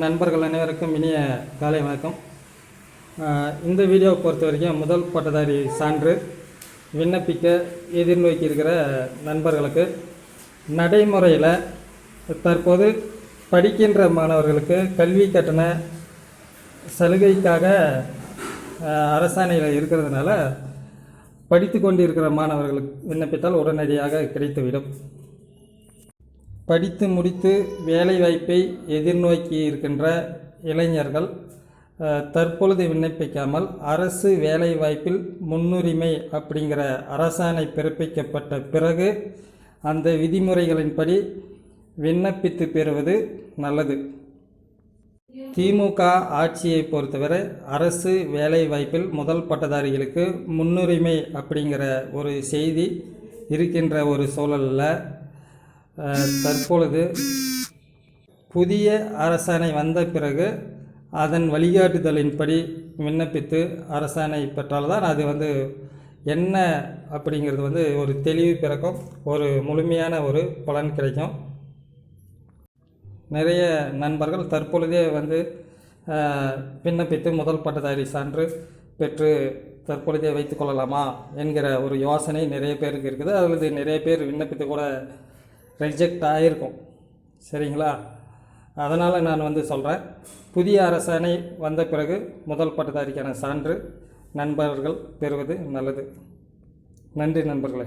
நண்பர்கள் அனைவருக்கும் இனிய காலை வணக்கம். இந்த வீடியோவை பொறுத்த வரைக்கும் முதல் பட்டதாரி சான்று விண்ணப்பிக்க எதிர்நோக்கி இருக்கிற நண்பர்களுக்கு நடைமுறையில் தற்போது படிக்கின்ற மாணவர்களுக்கு கல்வி கட்டண சலுகைக்காக அரசாணையில் இருக்கிறதுனால படித்து கொண்டிருக்கிற மாணவர்களுக்கு விண்ணப்பித்தால் உடனடியாக கிடைத்துவிடும். படித்து முடித்து வேலைவாய்ப்பை எதிர்நோக்கி இருக்கின்ற இளைஞர்கள் தற்பொழுது விண்ணப்பிக்காமல் அரசு வேலைவாய்ப்பில் முன்னுரிமை அப்படிங்கிற அரசாணை பிறப்பிக்கப்பட்ட பிறகு அந்த விதிமுறைகளின்படி விண்ணப்பித்து பெறுவது நல்லது. திமுக ஆட்சியை பொறுத்தவரை அரசு வேலைவாய்ப்பில் முதல் பட்டதாரிகளுக்கு முன்னுரிமை அப்படிங்கிற ஒரு செய்தி இருக்கின்ற ஒரு சூழலில் தற்பொழுது புதிய அரசாணை வந்த பிறகு அதன் வழிகாட்டுதலின்படி விண்ணப்பித்து அரசாணை பெற்றால்தான் அது வந்து என்ன அப்படிங்கிறது வந்து ஒரு தெளிவு பிறக்கும் ஒரு முழுமையான ஒரு பலன் கிடைக்கும். நிறைய நண்பர்கள் தற்பொழுதே வந்து விண்ணப்பித்து முதல் பட்டதாரி சான்று பெற்று தற்பொழுதே வைத்துக்கொள்ளலாமா என்கிற ஒரு யோசனை நிறைய பேருக்கு இருக்குது. அல்லது நிறைய பேர் விண்ணப்பித்து கூட ரிஜெக்ட் ஆகிருக்கும் சரிங்களா? அதனால் நான் வந்து சொல்கிறேன் புதிய அரசாணை வந்த பிறகு முதல் பட்டதாரிக்கான சான்று நண்பர்கள் பெறுவது நல்லது. நன்றி நண்பர்களே.